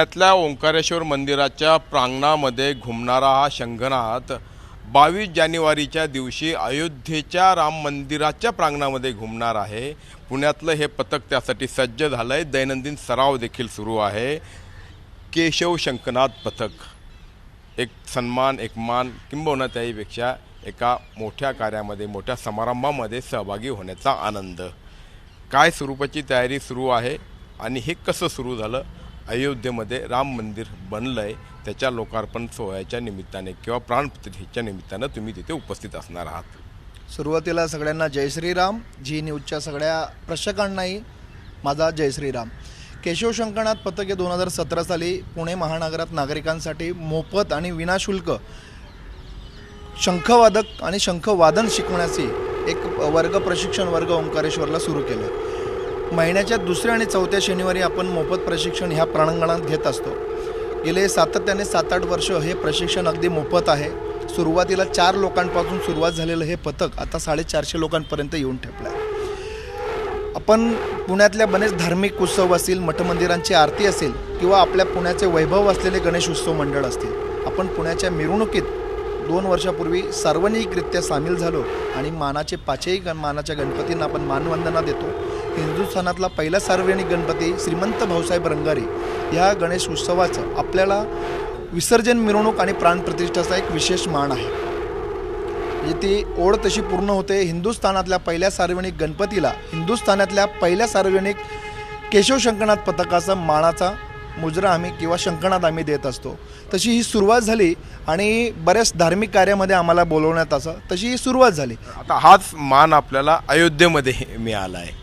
पुण्यातल्या ओंकारेश्वर मंदिराच्या प्रांगणामध्ये घुमणारा हा शंखनाथ बावीस जानेवारीच्या दिवशी अयोध्येच्या राम मंदिराच्या प्रांगणामध्ये घुमणार आहे. पुण्यातलं हे पथक त्यासाठी सज्ज झालं आहे दैनंदिन सराव देखील सुरू आहे. केशव शंखनाथ पथक. एक सन्मान एक मान किंबहुना त्याहीपेक्षा एका मोठ्या कार्यामध्ये मोठ्या समारंभामध्ये सहभागी होण्याचा आनंद. काय स्वरूपाची तयारी सुरू आहे आणि हे कसं सुरू झालं? अयोध्येमध्ये राम मंदिर बनलं आहे त्याच्या लोकार्पण सोहळ्याच्या निमित्ताने किंवा प्राणप्रतिष्ठेच्या निमित्तानं तुम्ही तिथे उपस्थित असणार आहात. सुरुवातीला सगळ्यांना जय श्रीराम. जी न्यूजच्या सगळ्या प्रेक्षकांनाही माझा जय श्रीराम. केशव शंकरनाथ पथके दोन हजार सतरा साली पुणे महानगरात नागरिकांसाठी मोफत आणि विनाशुल्क शंखवादक आणि शंखवादन शिकवण्याचे एक वर्ग प्रशिक्षण वर्ग ओंकारेश्वरला सुरू केलं. महिन्याच्या दुसऱ्या आणि चौथ्या शनिवारी आपण मोफत प्रशिक्षण ह्या प्रांगणात घेत असतो. गेले सातत्याने सात आठ वर्ष हे प्रशिक्षण अगदी मोफत आहे. सुरुवातीला चार लोकांपासून सुरुवात झालेलं हे पथक आता साडेचारशे लोकांपर्यंत येऊन ठेपलं आहे आपण पुण्यातल्या बरेच धार्मिक उत्सव असतील मठमंदिरांची आरती असेल किंवा आपल्या पुण्याचे वैभव असलेले गणेश उत्सव मंडळ असतील आपण पुण्याच्या मिरवणुकीत दोन वर्षापूर्वी सार्वजनिकरित्या सामील झालो आणि मानाचे पाचही गण मानाच्या गणपतींना आपण मानवंदना देतो. हिंदुस्थानातला पहिला सार्वजनिक गणपती श्रीमंत भाऊसाहेब रंगारी ह्या गणेश उत्सवाचं आपल्याला विसर्जन मिरवणूक आणि प्राणप्रतिष्ठाचा एक विशेष मान आहे. येथे ती ओढ तशी पूर्ण होते. हिंदुस्थानातल्या पहिल्या सार्वजनिक गणपतीला हिंदुस्थानातल्या पहिल्या सार्वजनिक केशव शंकनाथ पथकाचा मानाचा मुजरा आम्ही किंवा शंकरनाथ आम्ही देत असतो. तशी ही सुरुवात झाली आणि बऱ्याच धार्मिक कार्यामध्ये आम्हाला बोलवण्यात असं तशी ही सुरुवात झाली. आता हाच मान आपल्याला अयोध्येमध्ये मिळाला आहे.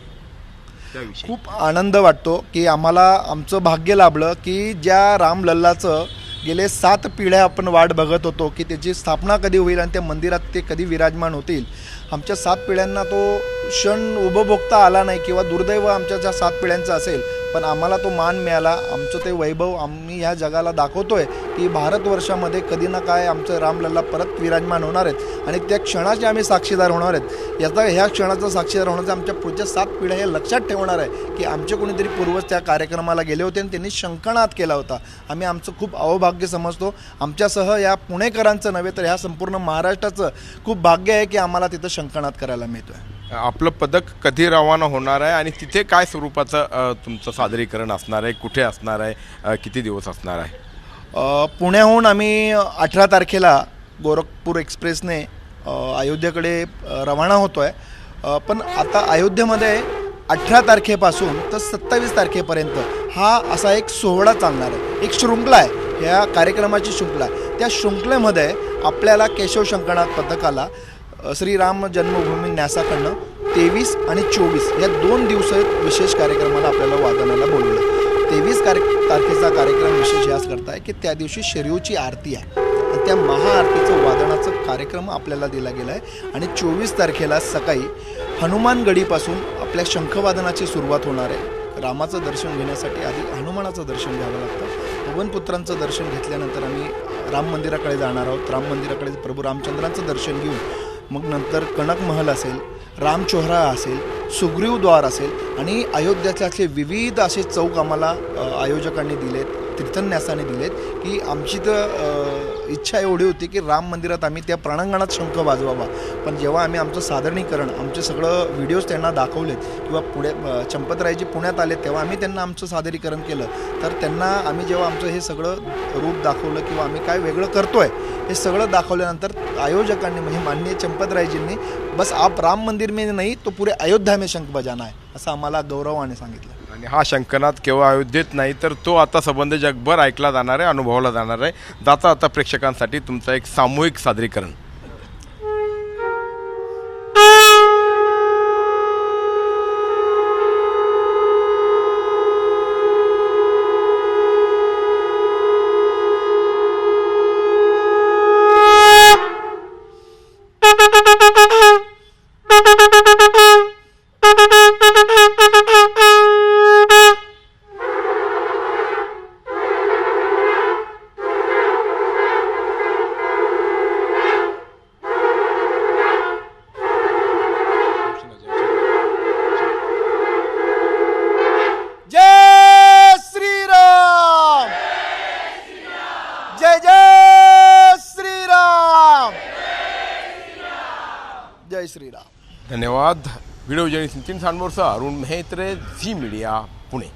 खूप आनंद वाटतो की आम्हाला आमचं भाग्य लाभलं की ज्या रामलल्लाचं गेले सात पिढ्या आपण वाट बघत होतो की त्याची स्थापना कधी होईल आणि त्या मंदिरात ते कधी विराजमान होतील. आमच्या सात पिढ्यांना तो क्षण उपभोगता आला नाही किंवा दुर्दैव आमच्या ज्या सात पिढ्यांचं असेल पण आम्हाला तो मान मिळाला. आमचं ते वैभव आम्ही ह्या जगाला दाखवतोय की भारतवर्षामध्ये कधी ना काय आमचं रामलल्ला परत विराजमान होणार आहेत. आणि त्या क्षणाचे आम्ही साक्षीदार होणार आहेत. याचा ह्या क्षणाचा साक्षीदार होण्याचं आमच्या पुढच्या सात पिढ्या हे लक्षात ठेवणार आहे की आमचे कोणीतरी पूर्वज त्या कार्यक्रमाला गेले होते आणि त्यांनी शंकणात केला होता. आम्ही आमचं खूप अवभाग्य समजतो. आमच्यासह या पुणेकरांचं नव्हे तर ह्या संपूर्ण महाराष्ट्राचं खूप भाग्य आहे की आम्हाला तिथं शंकणात करायला मिळतो आहे आपलं पदक कधी रवाना होणार आहे आणि तिथे काय स्वरूपाचं तुमचं सादरीकरण असणार आहे? कुठे असणार आहे? किती दिवस असणार आहे? पुण्याहून आम्ही अठरा तारखेला गोरखपूर एक्सप्रेसने अयोध्येकडे रवाना होतो आहे पण आता अयोध्येमध्ये अठरा तारखेपासून तर सत्तावीस तारखेपर्यंत हा असा एक सोहळा चालणार आहे. एक शृंखला आहे. ह्या कार्यक्रमाची शृंखला आहे. त्या शृंखलेमध्ये आपल्याला केशव शंकरनाथ पथकाला श्रीराम जन्मभूमी न्यासाकडनं तेवीस आणि चोवीस या दोन दिवस विशेष कार्यक्रमाला आपल्याला वादनाला बोलवलं. तेवीस कार्य तारखेचा कार्यक्रम विशेष ह्याच करता आहे की त्या दिवशी शरीवची आरती आहे. आणि त्या महाआरतीचं वादनाचं कार्यक्रम आपल्याला दिला गेला आहे आणि चोवीस तारखेला सकाळी हनुमानगडीपासून आपल्या शंखवादनाची सुरुवात होणार आहे. रामाचं दर्शन घेण्यासाठी आधी हनुमानाचं दर्शन घ्यावं लागतं. पवनपुत्रांचं दर्शन घेतल्यानंतर आम्ही राम मंदिराकडे जाणार आहोत. राम मंदिराकडे प्रभू रामचंद्रांचं दर्शन घेऊन मग नंतर कणक महल असेल रामचोहरा असेल सुग्रीवद्वार असेल आणि अयोध्याचे असे विविध असे चौक आम्हाला आयोजकांनी दिलेत तीर्थन्यासाने दिलेत की आमची तर इच्छा एवढी होती की राम मंदिरात आम्ही त्या प्रांगणात शंख वाजवावा. पण जेव्हा आम्ही आमचं सादरीकरण आमचे सगळं व्हिडिओज त्यांना दाखवलेत किंवा पुढे चंपतरायजी पुण्यात आले तेव्हा आम्ही त्यांना आमचं सादरीकरण केलं. तर त्यांना आम्ही जेव्हा आमचं हे सगळं रूप दाखवलं किंवा आम्ही काय वेगळं करतोय हे सगळं दाखवल्यानंतर आयोजकांनी म्हणजे माननीय चंपतरायजींनी बस आप राम मंदिर में नाही तो पुरे अयोध्या में शंख बजाना आहे असं आम्हाला गौरवाने सांगितलं. आणि हा शंकनाथ केवळ अयोध्येत नाही तर तो आता संबंध जगभर ऐकला जाणार आहे अनुभवला जाणार आहे. जाता आता प्रेक्षकांसाठी तुमचं एक सामूहिक सादरीकरण. जय श्रीराम. धन्यवाद. Video journalist Nitin Sandmorsa Arun Mehtre Zee media Pune.